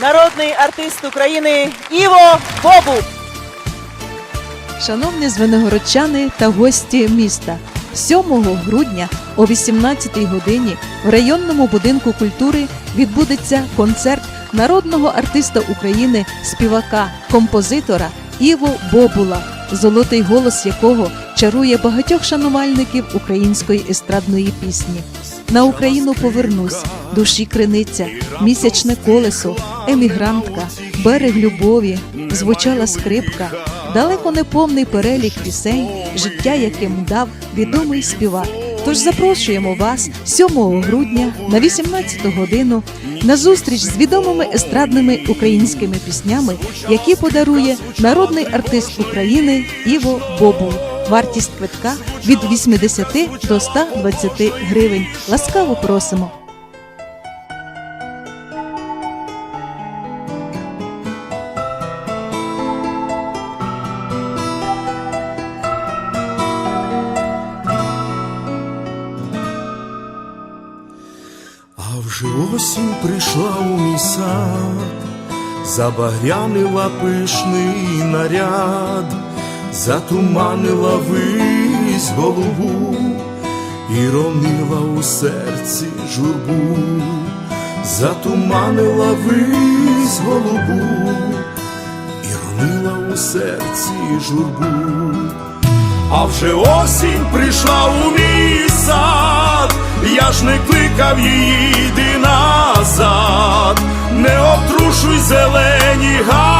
народний артист України Іво Бобу. Шановні звенигородчани та гості міста, 7 грудня о 18 годині в районному будинку культури відбудеться концерт народного артиста України, співака, композитора Іво Бобула, золотий голос якого чарує багатьох шанувальників української естрадної пісні. На Україну повернусь, душі криниця, місячне колесо, емігрантка, берег любові, звучала скрипка, далеко не повний перелік пісень, життя яким дав відомий співак. Тож запрошуємо вас 7 грудня на 18 годину на зустріч з відомими естрадними українськими піснями, які подарує народний артист України Іво Бобул. Вартість квитка від 80 до 120 гривень. Ласкаво просимо. А вже осінь прийшла у мій сад, забагрянила пишний наряд, затуманила вись голову і ронила у серці журбу, затуманила вись голубу і ронила у серці журбу. А вже осінь прийшла у мій сад, я ж не кликав її, йди назад, не обтрушуй зелені гаї, і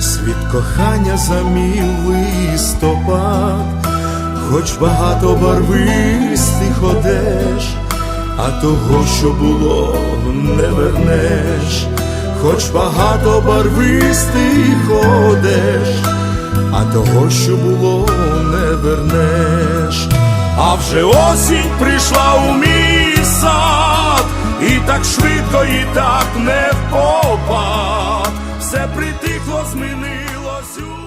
світ кохання замів листопад, хоч багато барвистих одеж, а того, що було, не вернеш, хоч багато барвистих одеж, а того, що було, не вернеш. А вже осінь прийшла у мій сад, і так швидко, і так не в попад, все притихло, змінилось.